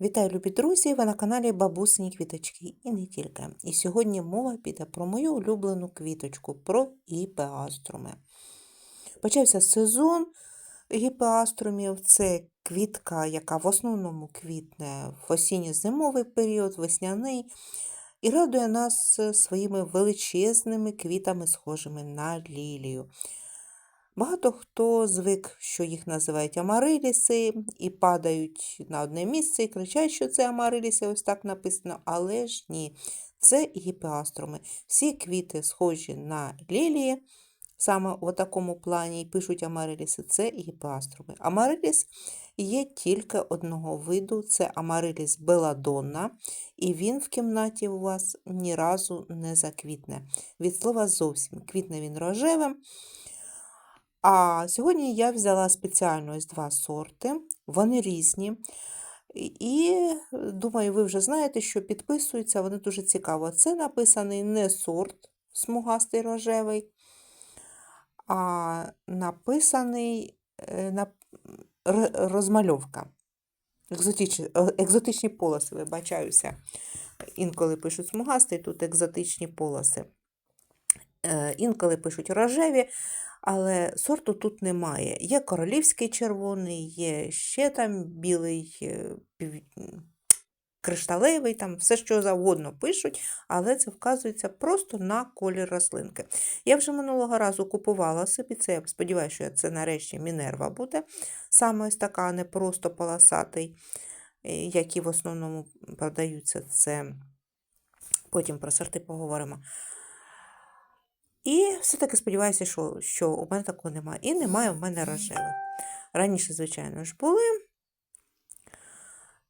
Вітаю, любі друзі! Ви на каналі Бабусині Квіточки і не тільки. І сьогодні мова піде про мою улюблену квіточку, про гіпеаструми. Почався сезон гіпеаструмів. Це квітка, яка в основному квітне в осінньо-зимовий період, весняний, і радує нас своїми величезними квітами, схожими на лілію. Багато хто звик, що їх називають амариліси, і падають на одне місце і кричать, що це амариліси, ось так написано, але ж ні. Це гіпеаструми. Всі квіти схожі на лілії, саме в такому плані, і пишуть амариліси, це гіпеаструми. Амариліс є тільки одного виду, це амариліс беладонна, і він в кімнаті у вас ні разу не заквітне. Від слова зовсім. Квітне він рожевим. А сьогодні я взяла спеціально ось два сорти, вони різні. І думаю, ви вже знаєте, що підписуються, вони дуже цікаво. Це написаний не сорт смугастий рожевий, а написаний е, розмальовка. Екзотичні, е, екзотичні полоси, вибачаюся. Інколи пишуть смугастий, тут екзотичні полоси. Е, Інколи пишуть рожеві, але сорту тут немає. Є королівський червоний, є ще там білий, е, кришталевий, там все що завгодно пишуть, але це вказується просто на колір рослинки. Я вже минулого разу купувала собі це, я сподіваюся, що це нарешті Мінерва буде. Саме ось така, а не просто полосатий, е, які в основному продаються. Це потім про сорти поговоримо. І все-таки сподіваюся, що, що у мене такого немає. І немає в мене рожевих. Раніше, звичайно ж, були.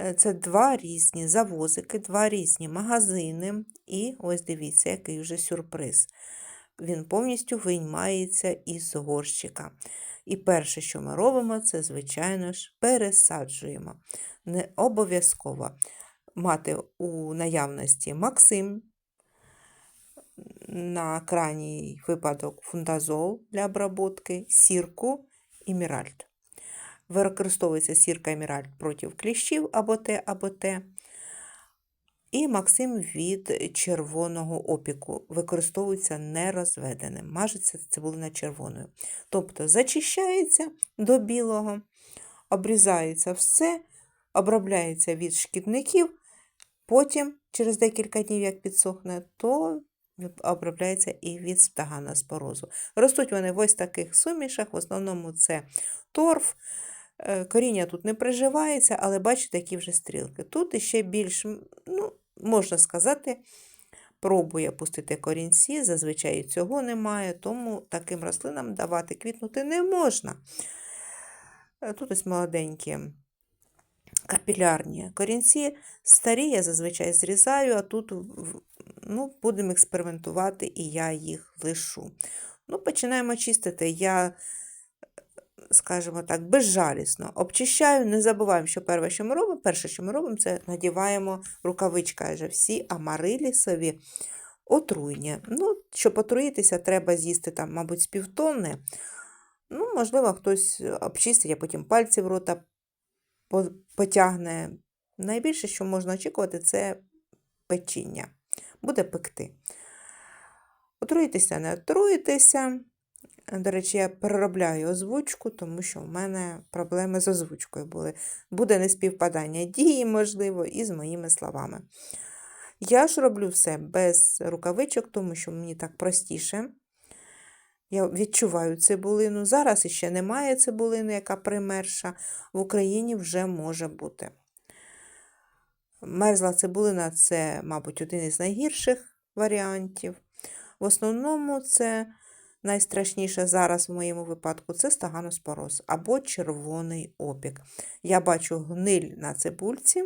Е, Це два різні завозики, два різні магазини. І ось дивіться, який вже сюрприз. Він повністю виймається із горщика. І перше, що ми робимо, це, звичайно ж, пересаджуємо. Не обов'язково мати у наявності Максим, на крайній випадок фундазол для обработки, сірку і міральт. Використовується сірка і міральт проти кліщів або те, або те. І Максим від червоного опіку використовується нерозведеним. Мажеться цибулина червоною. Тобто зачищається до білого, обрізається все, обробляється від шкідників, потім, через декілька днів, як підсохне, то обробляється і від стаганоспорозу. Ростуть вони в ось таких сумішах, в основному це торф. Е, Коріння тут не приживається, але бачите, які вже стрілки. Тут іще більш, ну, можна сказати, пробує пустити корінці, зазвичай цього немає, тому таким рослинам давати квітнути не можна. Е, Тут ось молоденькі капілярні корінці, старі я зазвичай зрізаю, а тут ну, будемо експериментувати, і я їх лишу. Ну, починаємо чистити. Я скажімо так, безжалісно обчищаю, не забуваємо, що перше, що ми робимо, перше, що ми робимо, це надіваємо рукавичка, адже всі амарилісові отруйні. Ну, щоб отруїтися, треба з'їсти там, мабуть, з півтонни. Ну, можливо, хтось обчистить, а потім пальці в рота потягне. Найбільше, що можна очікувати, це печіння. Буде пекти. Отруїтеся, не отруїтеся. До речі, я переробляю озвучку, тому що в мене проблеми з озвучкою були. Буде неспівпадання дії, можливо, і з моїми словами. Я ж роблю все без рукавичок, тому що мені так простіше. Я відчуваю цибулину. Зараз іще немає цибулини, яка примерша. В Україні вже може бути. Мерзла цибулина це, мабуть, один із найгірших варіантів. В основному це найстрашніше зараз в моєму випадку це стаганоспороз або червоний опік. Я бачу гниль на цибульці.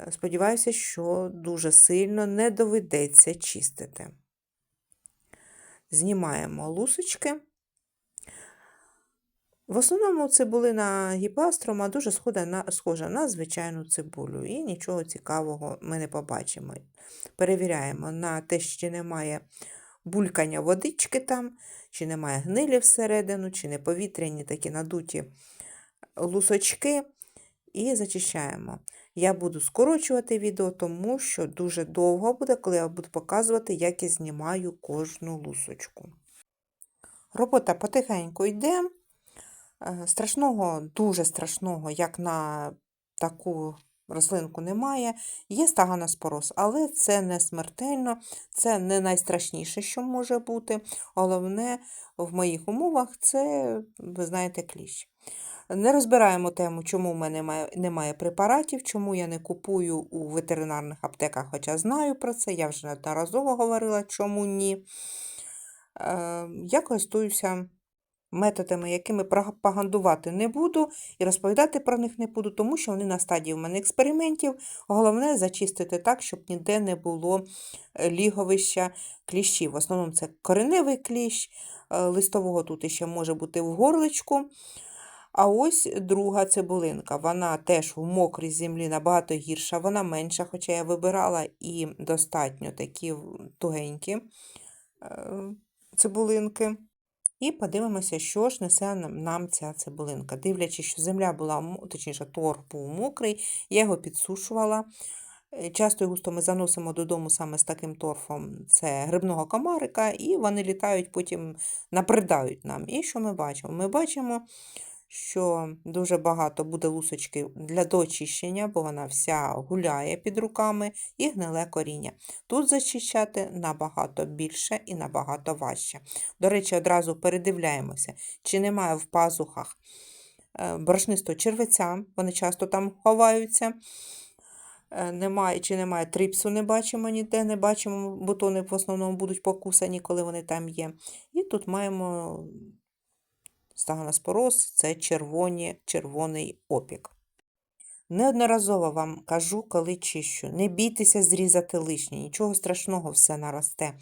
Е, Сподіваюся, що дуже сильно не доведеться чистити. Знімаємо лусочки. В основному цибулина гіпастрома дуже схожа на, схожа на звичайну цибулю, і нічого цікавого ми не побачимо. Перевіряємо на те, чи немає булькання водички там, чи немає гнилі всередину, чи не повітряні такі надуті лусочки. і зачищаємо. Я буду скорочувати відео, тому що дуже довго буде, коли я буду показувати, як я знімаю кожну лусочку. Робота потихеньку йде. Е, Страшного, дуже страшного, як на таку рослинку немає. Є стаганоспороз, але це не смертельно, це не найстрашніше, що може бути. Головне в моїх умовах це, ви знаєте, кліщ. Не розбираємо тему, чому в мене немає, препаратів, чому я не купую у ветеринарних аптеках, хоча знаю про це, я вже неодноразово говорила, чому ні. Е, Я користуюся методами, якими пропагандувати не буду і розповідати про них не буду, тому що вони на стадії в мене експериментів. Головне зачистити так, щоб ніде не було е, ліговища кліщів. В основному це кореневий кліщ, е, листового тут ще може бути в горличку. А ось друга цибулинка. Вона теж в мокрій землі набагато гірша, вона менша, хоча я вибирала і достатньо такі тугенькі е, цибулинки. І подивимося, що ж несе нам- ця цибулинка. Дивлячись, що земля була, точніше, торг був мокрий, я його підсушувала. Е, Часто і густо ми заносимо додому саме з таким торфом. Це грибного комарика, і вони літають, потім набридають нам. І що ми бачимо? Ми бачимо, що дуже багато буде лусочки для дочищення, бо вона вся гуляє під руками і гниле коріння. Тут зачищати набагато більше і набагато важче. До речі, одразу передивляємося, чи немає в пазухах е, борошнистого червеця, вони часто там ховаються. Е, Немає, чи немає трипсу, не бачимо ніде, не бачимо, бутони в основному будуть покусані, коли вони там є. І тут маємо стаганоспороз, це червоні, червоний опік. Неодноразово вам кажу, коли чищу, не бійтеся зрізати лишнє, нічого страшного, все наросте.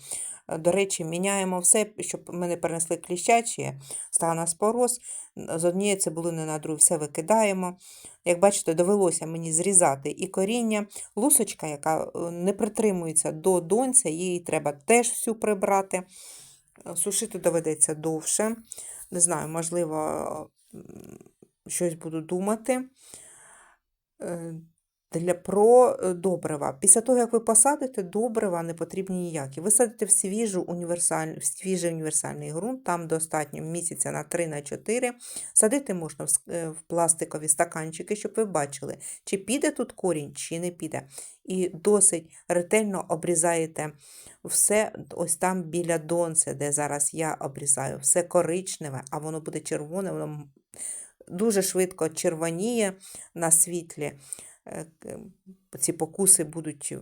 Е, До речі, міняємо все, щоб ми не перенесли кліщачі, стаганоспороз, з однієї цибулини на другу все викидаємо. Як бачите, довелося мені зрізати і коріння. Лусочка, яка е, не притримується до донця, її треба теж всю прибрати. Е, Сушити доведеться довше. Не знаю, можливо, щось буду думати. Для про е, добрива. Після того, як ви посадите, добрива не потрібні ніякі. Ви садите в свіжу універсаль... в свіжий універсальний ґрунт, там достатньо місяця на 3-4. Садити можна в, е, в пластикові стаканчики, щоб ви бачили, чи піде тут корінь, чи не піде. І досить ретельно обрізаєте все ось там біля донця, де зараз я обрізаю, все коричневе, а воно буде червоне, воно дуже швидко червоніє на світлі. Е, Ці покуси будуть. е,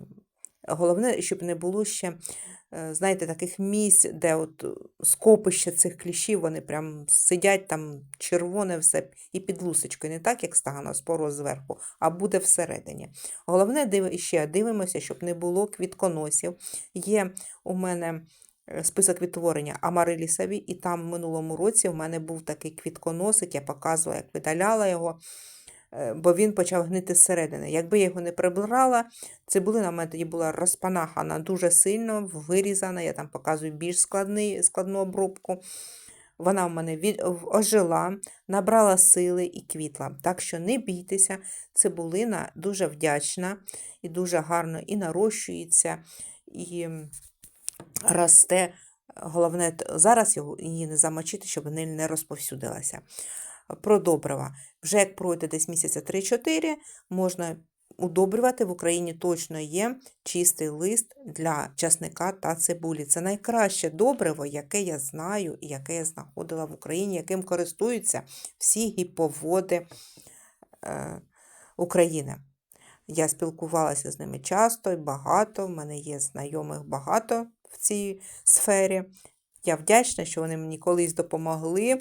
Головне, щоб не було ще, е, знаєте, таких місць, де от скопище цих кліщів, вони прям сидять там червоне все і під лусочкою, не так, як стаганоспороз зверху, а буде всередині. Головне, ще дивимося, щоб не було квітконосів. Є у мене список відтворення амарилісові, і там в минулому році в мене був такий квітконосик, я показувала, як видаляла його, бо він почав гнити зсередини. Якби я його не прибирала, цибулина в мене тоді була розпанахана дуже сильно, вирізана, я там показую більш складний, складну обробку. Вона в мене від, ожила, набрала сили і квітла. Так що не бійтеся, цибулина дуже вдячна і дуже гарно і нарощується, і росте. Головне, зараз її не замочити, щоб не, не розповсюдилася. Про. Вже як пройде десь місяця 3-4, можна удобрювати. В Україні точно є чистий лист для часника та цибулі. Це найкраще добриво, яке я знаю і яке я знаходила в Україні, яким користуються всі гіповоди е, України. Я спілкувалася з ними часто і багато, в мене є знайомих багато в цій сфері. Я вдячна, що вони мені колись допомогли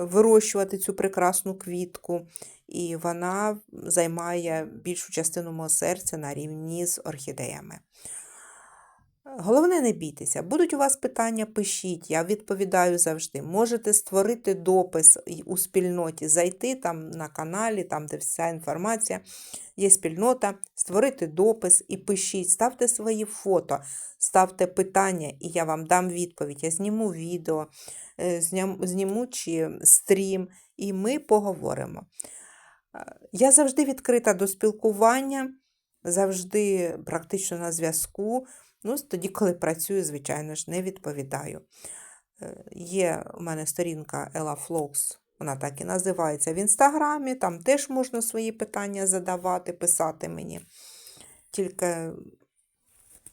вирощувати цю прекрасну квітку, і вона займає більшу частину мого серця на рівні з орхідеями. Головне, не бійтеся. Будуть у вас питання, пишіть, я відповідаю завжди. Можете створити допис у спільноті, зайти там на каналі, там, де вся інформація, є спільнота, створити допис і пишіть, ставте свої фото, ставте питання, і я вам дам відповідь. Я зніму відео, е, зніму чи стрім, і ми поговоримо. Я завжди відкрита до спілкування, завжди практично на зв'язку. Ну, тоді, коли працюю, звичайно ж, не відповідаю. Е, Є у мене сторінка Ella Vlogs, вона так і називається в інстаграмі, там теж можна свої питання задавати, писати мені. Тільки,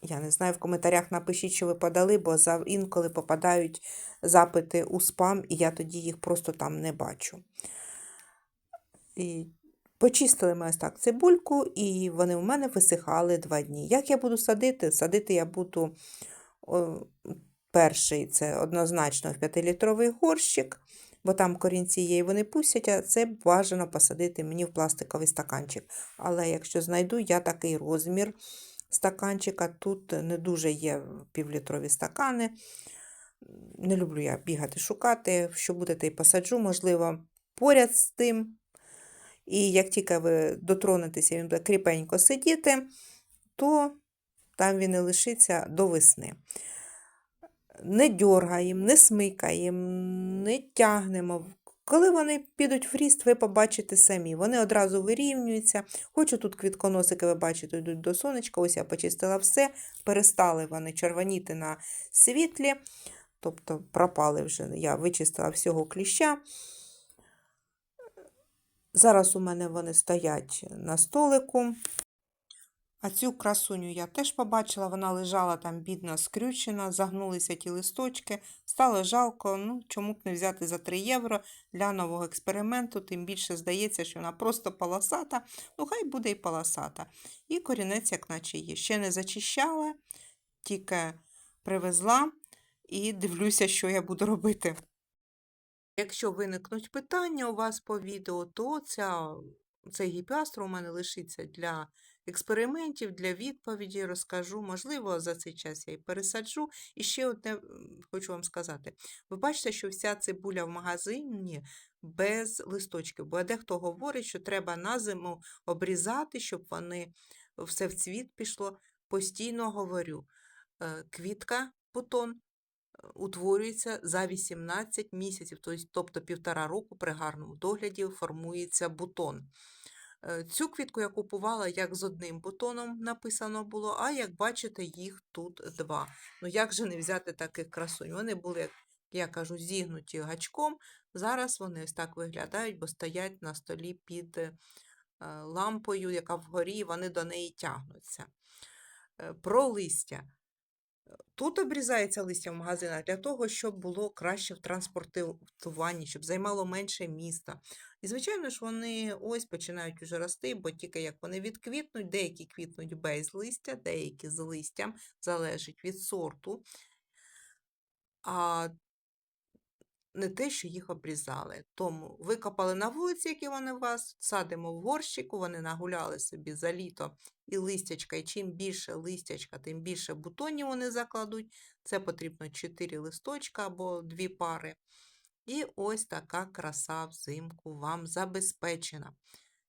я не знаю, в коментарях напишіть, що ви подали, бо інколи попадають запити у спам, і я тоді їх просто там не бачу. І почистили ми ось так цибульку, і вони у мене висихали два дні. Як я буду садити? Садити я буду о, перший це однозначно в 5-літровий горщик, бо там корінці є і вони пустять, а це бажано посадити мені в пластиковий стаканчик. Але якщо знайду, я такий розмір стаканчика. Тут не дуже є півлітрові стакани. Не люблю я бігати, шукати. Що буде, те й посаджу, можливо, поряд з тим. І як тільки ви дотронетеся, він буде кріпенько сидіти, то там він і лишиться до весни. Не дьоргаємо, не смикаємо, не тягнемо. Коли вони підуть в ріст, ви побачите самі. Вони одразу вирівнюються. Хочу тут квітконосики, ви бачите, йдуть до сонечка. Ось я почистила все. Перестали вони червоніти на світлі, тобто пропали вже. Я вичистила всього кліща. Зараз у мене вони стоять на столику. А цю красуню я теж побачила, вона лежала там бідна, скрючена, загнулися ті листочки. Стало жалко, ну чому б не взяти за 3 євро для нового експерименту, тим більше здається, що вона просто полосата, ну хай буде і полосата. І корінець, як наче є. Ще не зачищала, тільки привезла і дивлюся, що я буду робити. Якщо виникнуть питання у вас по відео, то ця, цей гіпіастр у мене лишиться для експериментів, для відповіді, розкажу. Можливо, за цей час я і пересаджу. І ще одне хочу вам сказати. Ви бачите, що вся цибуля в магазині без листочків, бо дехто говорить, що треба на зиму обрізати, щоб вони все в цвіт пішло. Постійно говорю, е, квітка, бутон утворюється за 18 місяців, тобто- півтора року при гарному догляді формується бутон. Е, Цю квітку я купувала як з одним бутоном написано було, а як бачите, їх тут два. Ну як же не взяти таких красунь? Вони були, як я кажу, зігнуті гачком. Зараз вони ось так виглядають, бо стоять на столі під е, лампою, яка вгорі, вони до неї тягнуться. Е, Про листя. Тут обрізається листя в магазинах для того, щоб було краще в транспортуванні, щоб займало менше міста. І, звичайно ж, вони ось починають уже рости, бо тільки як вони відквітнуть, деякі квітнуть без листя, деякі з листям, залежить від сорту. А не те, що їх обрізали. Тому викопали на вулиці, які вони у вас, садимо в горщику, вони нагуляли собі за літо і листячка. І чим більше листячка, тим більше бутонів вони закладуть. Це потрібно 4 листочка або 2 пари. І ось така краса взимку вам забезпечена.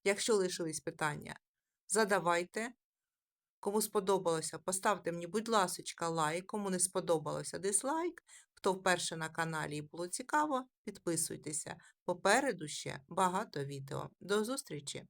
Якщо лишились питання, задавайте. Кому сподобалося, поставте мені, будь ласочка, лайк. Кому не сподобалося, дизлайк. Хто вперше на каналі і було цікаво, підписуйтеся. Попереду ще багато відео. До зустрічі!